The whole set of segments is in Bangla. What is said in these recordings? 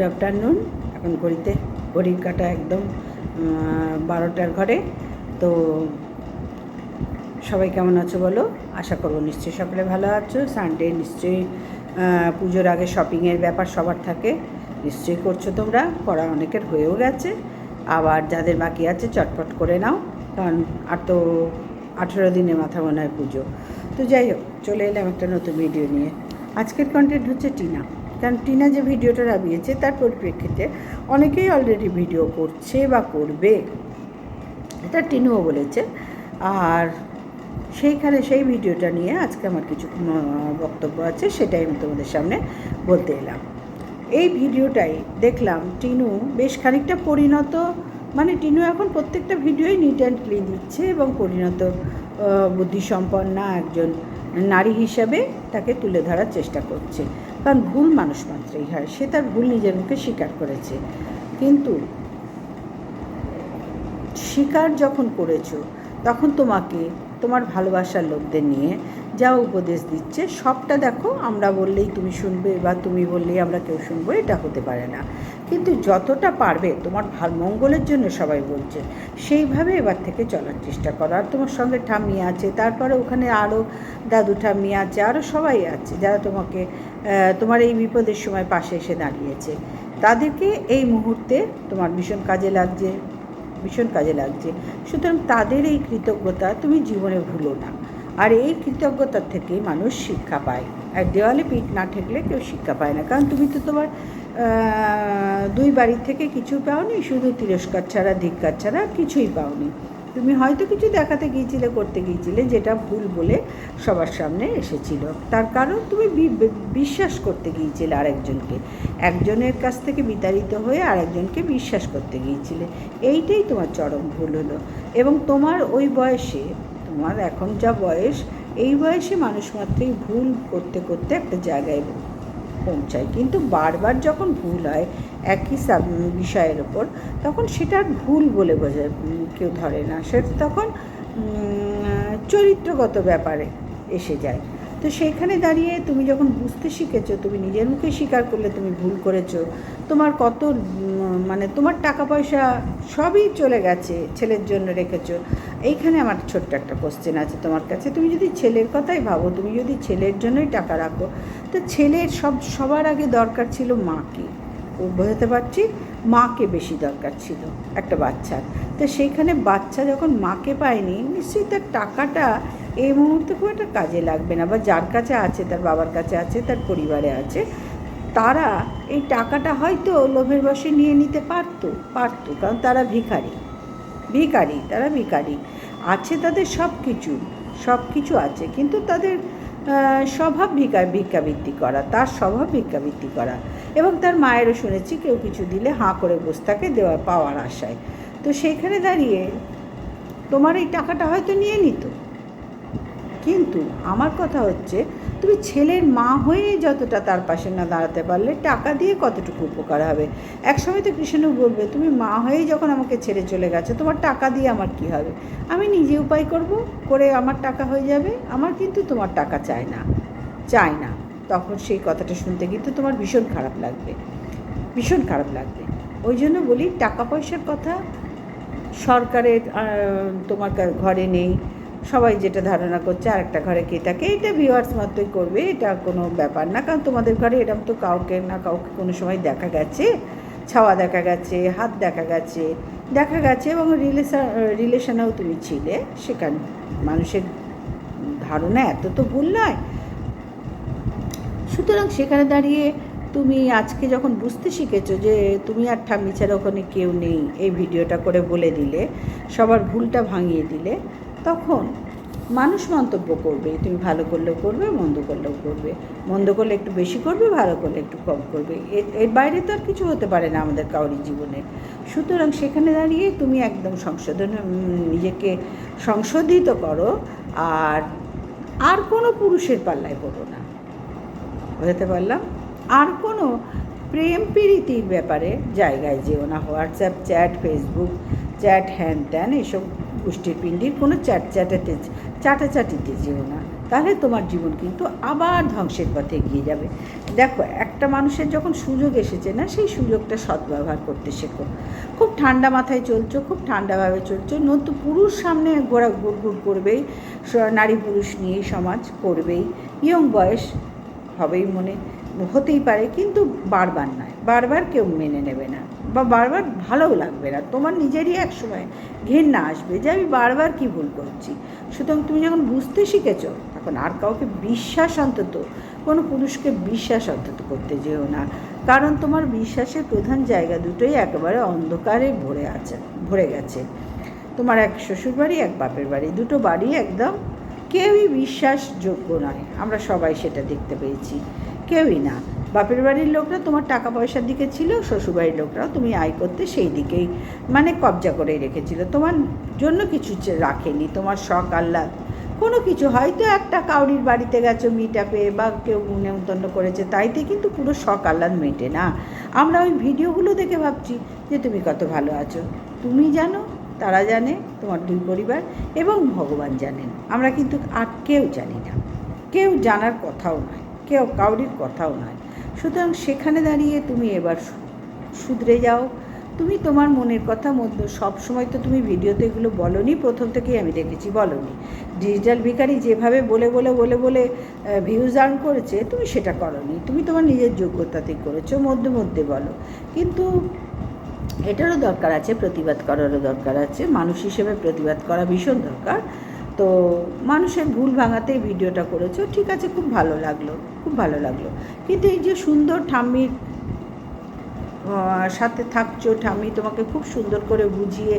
গুড আফটারনুন, এখন ঘড়িতে, ঘড়ির কাটা একদম বারোটার ঘরে। তো সবাই কেমন আছো বলো? আশা করব নিশ্চয়ই সকলে ভালো আছো। সানডে নিশ্চয়ই পুজোর আগে শপিংয়ের ব্যাপার সবার থাকে। নিশ্চয়ই করছ তোমরা করা অনেকের হয়েও গেছে। আবার যাদের বাকি আছে, চটপট করে নাও, কারণ আর তো আঠেরো দিনের মাথা মনে হয় পুজো। তো যাই হোক, চলে এলাম একটা নতুন ভিডিও নিয়ে। আজকের কন্টেন্ট হচ্ছে টিনা। কারণ টিনা যে ভিডিওটা নামিয়েছে তার পরিপ্রেক্ষিতে অনেকেই অলরেডি ভিডিও করছে বা করবে। এটা টিনুও বলেছে। আর সেইখানে সেই ভিডিওটা নিয়ে আজকে আমার কিছু বক্তব্য আছে, সেটাই আমি তোমাদের সামনে বলতে এলাম। এই ভিডিওটাই দেখলাম টিনু বেশ খানিকটা পরিণত মানে টিনু এখন প্রত্যেকটা ভিডিওই নিট অ্যান্ড ক্লিন দিচ্ছে এবং পরিণত বুদ্ধিসম্পন্না একজন নারী হিসাবে তাকে তুলে ধরার চেষ্টা করছে। কারণ ভুল মানুষ মাত্রেই হয়। সে তার ভুল নিজের মুখে স্বীকার করেছে। কিন্তু স্বীকার যখন করেছ, তখন তোমাকে, তোমার ভালোবাসার লোকদের নিয়ে যা উপদেশ দিচ্ছে, সবটা দেখো, আমরা বললেই তুমি শুনবে বা তুমি বললেই আমরা কেউ শুনব, এটা হতে পারে না। কিন্তু যতটা পারবে, তোমার ভালো মঙ্গলের জন্য সবাই বলছে, সেইভাবে এবার থেকে চলার চেষ্টা করো। আর তোমার সঙ্গে ঠাম্মি আছে, তারপরে ওখানে আরও দাদু ঠাম্মি আছে আরও সবাই আছে যারা তোমাকে তোমার এই বিপদের সময় পাশে এসে দাঁড়িয়েছে। তাদেরকে এই মুহূর্তে তোমার ভীষণ কাজে লাগছে, ভীষণ কাজে লাগছে। সুতরাং তাদের এই কৃতজ্ঞতা তুমি জীবনে ভুলো না। আর এই কৃতজ্ঞতার থেকে মানুষ শিক্ষা পায়। আর দেওয়ালে পিঠ না ঠেকলে কেউ শিক্ষা পায় না। কারণ তুমি তো তোমার দুই বাড়ির থেকে কিছু পাওনি, শুধু তিরস্কার ছাড়া, ধিক্কার ছাড়া কিছুই পাওনি। তুমি হয়তো কিছু দেখাতে গিয়েছিলে, করতে গিয়েছিলে, যেটা ভুল বলে সবার সামনে এসেছিল। তার কারণ তুমি বিশ্বাস করতে গিয়েছিলে আরেকজনকে। একজনের কাছ থেকে বিতাড়িত হয়ে আরেকজনকে বিশ্বাস করতে গিয়েছিলে। এইটাই তোমার চরম ভুল হলো। এবং তোমার ওই বয়সে তোমার এখন যা বয়স, এই বয়সে মানুষ মাত্রই ভুল করতে করতে একটা জায়গায় পৌঁছায়। কিন্তু বারবার যখন ভুল হয়, একই সাব, বিষয়ের ওপর, তখন সেটা ভুল বলে বোঝায় কেউ ধরে না। সেটা তখন চরিত্রগত ব্যাপারে এসে যায়। তো সেইখানে দাঁড়িয়ে তুমি যখন বুঝতে শিখেছো, তুমি নিজের মুখে স্বীকার করলে তুমি ভুল করেছ, তোমার কত মানে তোমার টাকা পয়সা সবই চলে গেছে ছেলের জন্য রেখেছো এইখানে আমার ছোট্ট একটা কোশ্চেন আছে তোমার কাছে। তুমি যদি ছেলের কথাই ভাবো, তুমি যদি ছেলের জন্যই টাকা রাখো, তো ছেলের সব, সবার আগে দরকার ছিল মাকে। বোঝাতে পারছি, মাকে বেশি দরকার ছিল একটা বাচ্চার তো সেইখানে বাচ্চা যখন মাকে পায়নি, নিশ্চয়ই তার টাকাটা এই মুহূর্তে খুব একটা কাজে লাগবে না, বা যার কাছে আছে, তার বাবার কাছে আছে, তার পরিবারে আছে, তারা এই টাকাটা হয়তো লোভের বশে নিয়ে নিতে পারতো পারতো, কারণ তারা ভিখারি। ভিখারি, তারা ভিকারি আছে তাদের সব কিছু সব কিছু আছে। কিন্তু তাদের স্বভাব ভিকার ভিক্ষাবৃত্তি করা, তার স্বভাব ভিক্ষাবৃত্তি করা। এবং তার মায়েরও শুনেছি, কেউ কিছু দিলে হাঁ করে বসে থাকে দেওয়া, পাওয়ার আশায়। তো সেইখানে দাঁড়িয়ে তোমার এই টাকাটা হয়তো নিয়ে নিত। কিন্তু আমার কথা হচ্ছে, তুমি ছেলের মা হয়ে যতটা তার পাশে না দাঁড়াতে পারলে টাকা দিয়ে কতটুকু উপকার হবে? এক সময় তো কৃষ্ণ বলবে, তুমি মা হয়েই যখন আমাকে ছেড়ে চলে গেছো, তোমার টাকা দিয়ে আমার কি হবে? আমি নিজে উপায় করব, করে আমার টাকা হয়ে যাবে, আমার কিন্তু তোমার টাকা চাই না। চায় না। তখন সেই কথাটা শুনতে কিন্তু তোমার ভীষণ খারাপ লাগবে। ভীষণ খারাপ লাগবে। ওই জন্য বলি, টাকা পয়সার কথা সরকারের তোমার ঘরে নেই। সবাই যেটা ধারণা করছে আর একটা ঘরে কে থাকে, এটা ভিউয়ার্স মাত্রই করবে, এটা কোনো ব্যাপার না। কারণ তোমাদের ঘরে এরকম তো কাউকে না কাউকে কোনো সময় দেখা গেছে, ছাওয়া দেখা গেছে, হাত দেখা গেছে দেখা গেছে এবং রিলেশন রিলেশনেও তুমি ছিলে, সেখান মানুষের ধারণা এত তো ভুল নয়। সুতরাং সেখানে দাঁড়িয়ে তুমি আজকে যখন বুঝতে শিখেছো যে তুমি আর ঠাম্মি ছাড়া ওখানে কেউ নেই, এই ভিডিওটা করে বলে দিলে, সবার ভুলটা ভাঙিয়ে দিলে তখন মানুষ মন্তব্য করবে, তুমি ভালো করলেও করবে, মন্দ করলেও করবে। মন্দ করলে একটু বেশি করবে, ভালো করলে একটু কম করবে। এর- বাইরে তো আর কিছু হতে পারে না আমাদের কাউরি জীবনে। সুতরাং সেখানে দাঁড়িয়ে তুমি একদম সংশোধন নিজেকে সংশোধিত করো, আর আর কোনো পুরুষের পাল্লায় পড়ো না। বোঝাতে পারলাম? আর কোনো প্রেম প্রীতির ব্যাপারে জায়গায় যেও না। হোয়াটসঅ্যাপ, চ্যাট, ফেসবুক, চ্যাট, হ্যান ত্যান, এসব গোষ্ঠীর পিণ্ডির কোনো চ্যাট চ্যাটাতে চাটাচাটিতে যেও না। তাহলে তোমার জীবন কিন্তু আবার ধ্বংসের পথে এগিয়ে যাবে। দেখো, একটা মানুষের যখন সুযোগ এসেছে না, সেই সুযোগটা সদ্ব্যবহার করতে শেখো। খুব ঠান্ডা মাথায় চলছো, খুব ঠান্ডাভাবে চলছো, নতুন পুরুষ সামনে ঘোরা ঘুরঘুর করবেই নারী পুরুষ নিয়েই সমাজ করবেই। ইয়ং বয়স হবেই মনে, হতেই পারে, কিন্তু বারবার নয়, বারবার কেউ মেনে নেবে না। বা বারবার ভালোও লাগবে না, তোমার নিজেরই এক সময় ঘেন্না আসবে যে আমি বারবার কি ভুল করছি। সুতরাং তুমি যখন বুঝতে শিখেছ, তখন আর কাউকে বিশ্বাস অন্তত, কোনো পুরুষকে বিশ্বাস অন্তত করতে যেও না। কারণ তোমার বিশ্বাসের প্রধান জায়গা দুটোই একেবারে অন্ধকারে ভরে আছে, ভরে গেছে। তোমার এক শ্বশুর বাড়ি এক বাপের বাড়ি, দুটো বাড়ি একদম কেউই বিশ্বাসযোগ্য নয়। আমরা সবাই সেটা দেখতে পেয়েছি। কেউই না। বাপের বাড়ির লোকরা তোমার টাকা পয়সার দিকে ছিল, শ্বশুরবাড়ির লোকরাও তুমি আয় করতে সেই দিকেই মানে কবজা করে রেখেছিল। তোমার জন্য কিছু রাখেনি, তোমার শখ, আহ্লাদ, কোনো কিছু। হয়তো একটা কাউরির বাড়িতে গেছো মিটা পেয়ে বা কেউ নেমন্তন্ন করেছে, তাইতে কিন্তু পুরো শখ, আহ্লাদ মেটে না। আমরা ওই ভিডিওগুলো দেখে ভাবছি যে তুমি কত ভালো আছো। তুমি জানো, তারা জানে, তোমার দুই পরিবার এবং ভগবান জানেন। আমরা কিন্তু আর কেউ জানি না। কেউ জানার কথাও নয়, কেউ কাউরির কথাও নয়। সুতরাং সেখানে দাঁড়িয়ে তুমি এবার শুধরে যাও। তুমি তোমার মনের কথা মধ্যে, সব সময় তো তুমি ভিডিওতে এগুলো বলনি, প্রথম থেকেই আমি দেখেছি বলনি। ডিজিটাল ভিখারি যেভাবে বলে বলে বলে বলে ভিউজ আর্ন করেছে, তুমি সেটা করনি। তুমি তোমার নিজের যোগ্যতাতেই করেছ, মধ্যে মধ্যে বলো। কিন্তু এটারও দরকার আছে, প্রতিবাদ করারও দরকার আছে, মানুষ হিসেবে প্রতিবাদ করা ভীষণ দরকার। তো মানুষের ভুল ভাঙাতে ভিডিওটা করেছ। ঠিক আছে, খুব ভালো লাগল, খুব ভালো লাগল। কিন্তু এই যে সুন্দর ঠাম্মির সাথে থাকছো ঠাম্মি, তোমাকে খুব সুন্দর করে বুঝিয়ে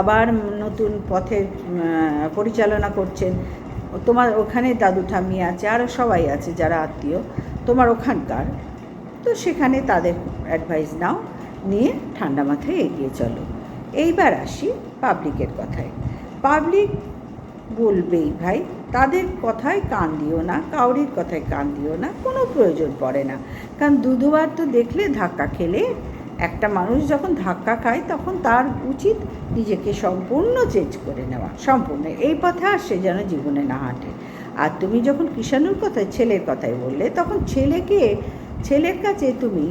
আবার নতুন পথে পরিচালনা করছেন। তোমার ওখানে দাদু ঠাম্মি আছে আরও সবাই আছে যারা আত্মীয়। তোমার ওখানকার। তো সেখানে তাদের অ্যাডভাইস নাও, নিয়ে ঠান্ডা মাথায় এগিয়ে চলো। এইবার আসি পাবলিকের কথায়। পাবলিক বলবেই ভাই, তাদের কথায় কান দিও না, কাউরির কথায় কান দিও না, কোনো প্রয়োজন পড়ে না। কারণ দু দুবার তো দেখলে ধাক্কা খেলে, একটা মানুষ যখন ধাক্কা খায় তখন তার উচিত নিজেকে সম্পূর্ণ চেঞ্জ করে নেওয়া, সম্পূর্ণ। এই পথে আর সে যেন জীবনে না হাঁটে। আর তুমি যখন কিষাণুর কথায়, ছেলের কথাই বললে, তখন ছেলেকে, ছেলের কাছে তুমি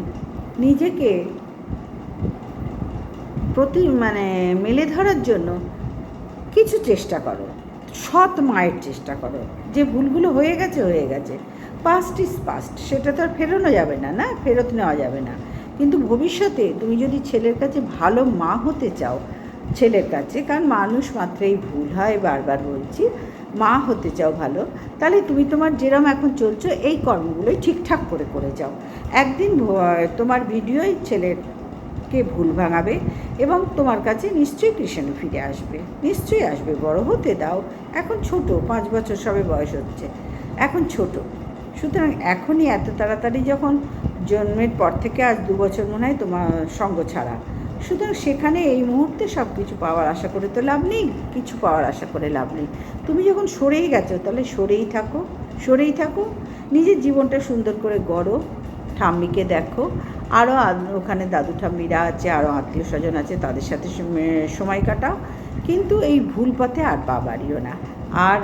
নিজেকে প্রতি মানে মেলে ধরার জন্য কিছু চেষ্টা করো। সৎ মায়ের চেষ্টা করো। যে ভুলগুলো হয়ে গেছে হয়ে গেছে। পাস্ট ইজ পাস্ট সেটা তো আর ফেরানো যাবে না না? ফেরত নেওয়া যাবে না। কিন্তু ভবিষ্যতে তুমি যদি ছেলের কাছে ভালো মা হতে চাও, ছেলের কাছে, কারণ মানুষ মাত্রেই ভুল হয়, বারবার বলছি, মা হতে চাও ভালো, তাহলে তুমি তোমার যেরম এখন চলছো, এই কর্মগুলোই ঠিকঠাক করে করে যাও। একদিন তোমার ভিডিওই ছেলের কে ভুল ভাঙাবে এবং তোমার কাছে নিশ্চয়ই কৃষ্ণ ফিরে আসবে। নিশ্চয়ই আসবে, বড় হতে দাও। এখন ছোট, পাঁচ বছর সবে বয়স হচ্ছে। এখন ছোট। সুতরাং এখনই এত তাড়াতাড়ি যখন জন্মের পর থেকে আজ দু বছর মনে হয় তোমার সঙ্গ ছাড়া। সুতরাং সেখানে এই মুহূর্তে সব কিছু পাওয়ার আশা করে তো লাভ নেই, কিছু পাওয়ার আশা করে লাভ নেই। তুমি যখন সরেই গেছো, তাহলে সরেই থাকো সরেই থাকো। নিজের জীবনটা সুন্দর করে গড়ো, ঠাম্মিকে দেখো। আরও ওখানে দাদু ঠাম্মিরা আছে আরও আত্মীয় স্বজন আছে, তাদের সাথে সময় কাটাও। কিন্তু এই ভুল পথে আর পা বাড়িও না। আর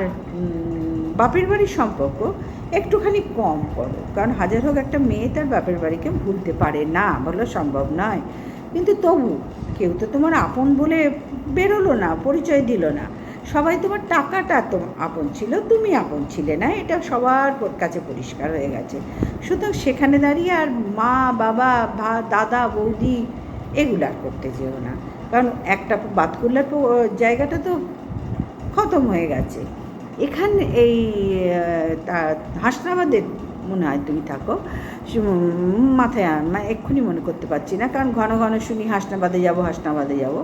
বাপের বাড়ির সম্পর্ক একটুখানি কম করো। কারণ হাজার হোক একটা মেয়ে তার বাপের বাড়িকে ভুলতে পারে না বলো সম্ভব নয়। কিন্তু তবু কেউ তো তোমার আপন বলে বেরোলো না, পরিচয় দিল না। সবাই তোমার টাকাটা তো আপন ছিল, তুমি আপন ছিলে না, এটা সবার কাছে পরিষ্কার হয়ে গেছে। সুতরাং সেখানে দাঁড়িয়ে আর মা, বাবা, ভা, দাদা, বৌদি, এগুলো আর করতে যেও না। কারণ একটা বাতকুল্লার জায়গাটা তো খতম হয়ে গেছে। এখানে এই হাসনাবাদের মনে হয় তুমি থাকো মাথায় মানে এক্ষুনি মনে করতে পারছি না, কারণ ঘন ঘন শুনি হাসনাবাদে যাব হাসনাবাদে যাব।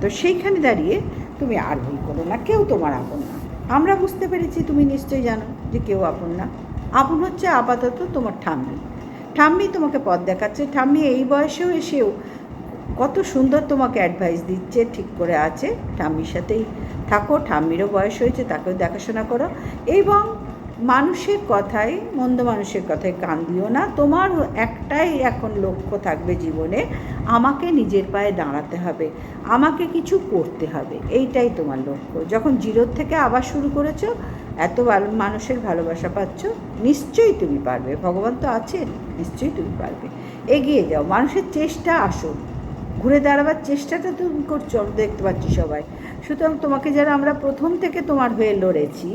তো সেইখানে দাঁড়িয়ে তুমি আর ভুল করো না, কেউ তোমার আপন না। আমরা বুঝতে পেরেছি, তুমি নিশ্চয়ই জানো যে কেউ আপন না। আপন হচ্ছে আপাতত তোমার ঠাম্মি। ঠাম্মি তোমাকে পথ দেখাচ্ছে। ঠাম্মি এই বয়সেও এসেও কত সুন্দর তোমাকে অ্যাডভাইস দিচ্ছে, ঠিক করে আছে। ঠাম্মির সাথেই থাকো, ঠাম্মিরও বয়স হয়েছে, তাকেও দেখাশোনা করো। এবং মানুষের কথায়, মন্দ মানুষের কথায় কান দিও না। তোমার একটাই এখন লক্ষ্য থাকবে জীবনে, আমাকে নিজের পায়ে দাঁড়াতে হবে, আমাকে কিছু করতে হবে। এইটাই তোমার লক্ষ্য। যখন জিরোর থেকে আবার শুরু করেছ, এত ভালো, মানুষের ভালোবাসা পাচ্ছ, নিশ্চয়ই তুমি পারবে। ভগবান তো আছেন, নিশ্চয়ই তুমি পারবে। এগিয়ে যাও। মানুষের চেষ্টা আসুন। ঘুরে দাঁড়াবার চেষ্টাটা তুমি করছ দেখতে পাচ্ছি সবাই। সুতরাং তোমাকে যারা আমরা প্রথম থেকে তোমার হয়ে লড়েছি,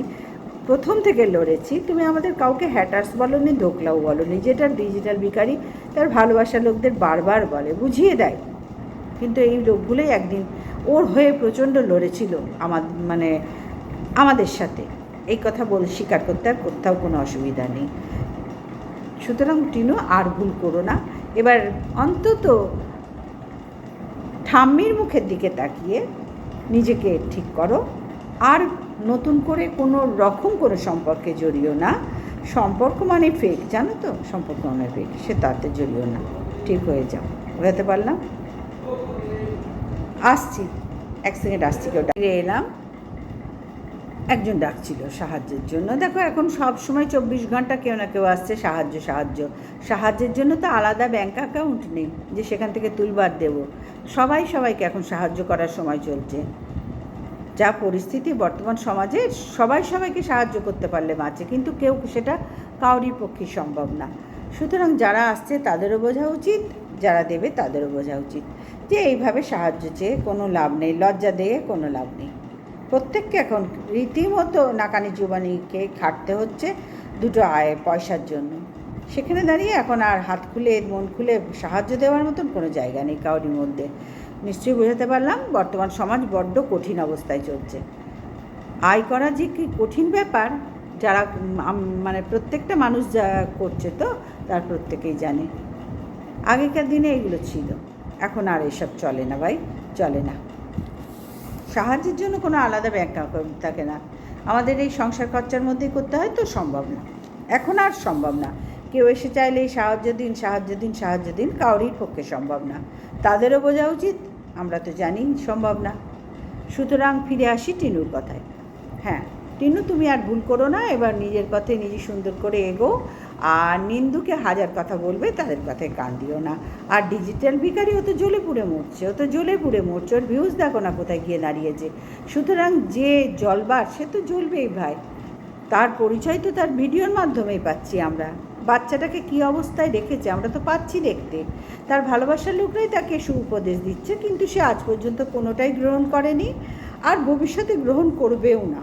প্রথম থেকে লড়েছি, তুমি আমাদের কাউকে হ্যাটার্স বলনি ধোকলাও বলনি, যেটা ডিজিটাল ভিখারি তার ভালোবাসা লোকদের বারবার বলে, বুঝিয়ে দেয়। কিন্তু এই লোকগুলোই একদিন ওর হয়ে প্রচণ্ড লড়েছিল আমার মানে আমাদের সাথে। এই কথা বল, স্বীকার করতে আর কোথাও কোনো অসুবিধা নেই। সুতরাং টিনু, আর ভুল করো না। এবার অন্তত ঠাম্মির মুখের দিকে তাকিয়ে নিজেকে ঠিক করো। আর নতুন করে কোনো রকম কোনো সম্পর্কে জড়িও না। সম্পর্ক মানে ফেক জানো তো? সম্পর্ক মানে ফেক সে তাতে জড়িও না। ঠিক হয়ে যাও। বোঝাতে পারলাম? আসছি। এক সেকেন্ড আসছি, কেউ এলাম। একজন ডাকছিল সাহায্যের জন্য। দেখো, এখন সব সময় চব্বিশ ঘণ্টা কেউ না কেউ আসছে সাহায্য সাহায্য। সাহায্যের জন্য তো আলাদা ব্যাঙ্ক অ্যাকাউন্ট নেই যে সেখান থেকে তুলবার দেব। সবাই সবাইকে এখন সাহায্য করার সময় চলছে। যা পরিস্থিতি বর্তমান সমাজে, সবাই সবাইকে সাহায্য করতে পারলে বাঁচে, কিন্তু কেউ সেটা কাউরির পক্ষে সম্ভব না। সুতরাং যারা আসছে তাদেরও বোঝা উচিত, যারা দেবে তাদেরও বোঝা উচিত। যে এইভাবে সাহায্য চেয়ে কোনো লাভ নেই, লজ্জা দিয়ে কোনো লাভ নেই। প্রত্যেককে এখন রীতিমতো নাকানি চুবানিকে খাটতে হচ্ছে দুটো আয় পয়সার জন্য। সেখানে দাঁড়িয়ে এখন আর হাত খুলে, মন খুলে সাহায্য দেওয়ার মতন কোনো জায়গা নেই কাউরির মধ্যে। নিশ্চয়ই বোঝাতে পারলাম, বর্তমান সমাজ বড্ড কঠিন অবস্থায় চলছে। আয় করা যে কি কঠিন ব্যাপার, যারা মানে প্রত্যেকটা মানুষ যা করছে তো, তার প্রত্যেকেই জানে। আগেকার দিনে এগুলো ছিল। এখন আর এসব চলে না ভাই, চলে না। সাহায্যের জন্য কোনো আলাদা ব্যাংক অ্যাকাউন্ট থাকে না। আমাদের এই সংসার খরচার মধ্যেই করতে হয় তো সম্ভব না। এখন আর সম্ভব না। কেউ এসে চাইলেই সাহায্য দিন সাহায্য দিন সাহায্য দিন কাউরির পক্ষে সম্ভব না। তাদেরও বোঝা উচিত, আমরা তো জানি সম্ভব না। সুতরাং ফিরে আসি টিনুর কথায়। হ্যাঁ। টিনু, তুমি আর ভুল করো না, এবার নিজের পথে নিজে সুন্দর করে এগো। আর নিন্দুকে হাজার কথা বলবে, তাদের কথায় কান দিও না। আর ডিজিটাল ভিকারি ও তো জ্বলে পুড়ে মরছে, ও তো জ্বলে পুড়ে মরছে, ওর ভিউজ দেখো না কোথায় গিয়ে দাঁড়িয়েছে। সুতরাং যে জলবার সে তো জ্বলবেই ভাই। তার পরিচয় তো তার ভিডিওর মাধ্যমেই পাচ্ছি আমরা। বাচ্চাটাকে কী অবস্থায় রেখেছে, আমরা তো পাচ্ছি দেখতে। তার ভালোবাসার লোকরাই তাকে সুউপদেশ দিচ্ছে, কিন্তু সে আজ পর্যন্ত কোনোটাই গ্রহণ করেনি, আর ভবিষ্যতে গ্রহণ করবেও না।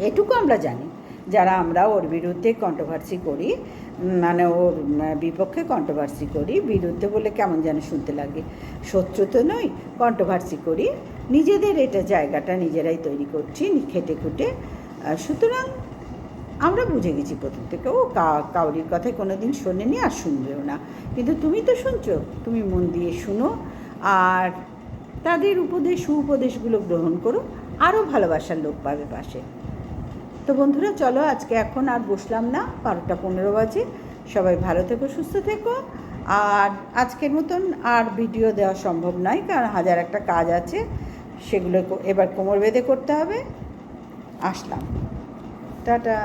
এটুকু আমরা জানি। যারা আমরা ওর বিরুদ্ধে কন্ট্রোভার্সি করি মানে ওর বিপক্ষে কন্ট্রোভার্সি করি, বিরুদ্ধে বলে কেমন যেন শুনতে লাগে। শত্রু তো নই কন্ট্রোভার্সি করি। নিজেদের এটা জায়গাটা নিজেরাই তৈরি করছি খেটে খুটে। সুতরাং আমরা বুঝে গেছি প্রথম থেকে। ও কা- কাউরির কথায় কোনো দিন শোনেনি আর শুনবেও না। কিন্তু তুমি তো শুনছো, তুমি মন দিয়ে শুনো। আর তাদের উপদেশ, সুউপদেশগুলো গ্রহণ করো। আরও ভালোবাসার লোক পাবে পাশে। তো বন্ধুরা, চলো আজকে এখন আর বসলাম না, বারোটা পনেরো বাজে। সবাই ভালো থেকো, সুস্থ থেকো। আর আজকের মতন আর ভিডিও দেওয়া সম্ভব নয়, কারণ হাজার একটা কাজ আছে, সেগুলো এবার কোমর বেঁধে করতে হবে। আসলাম। টাটা।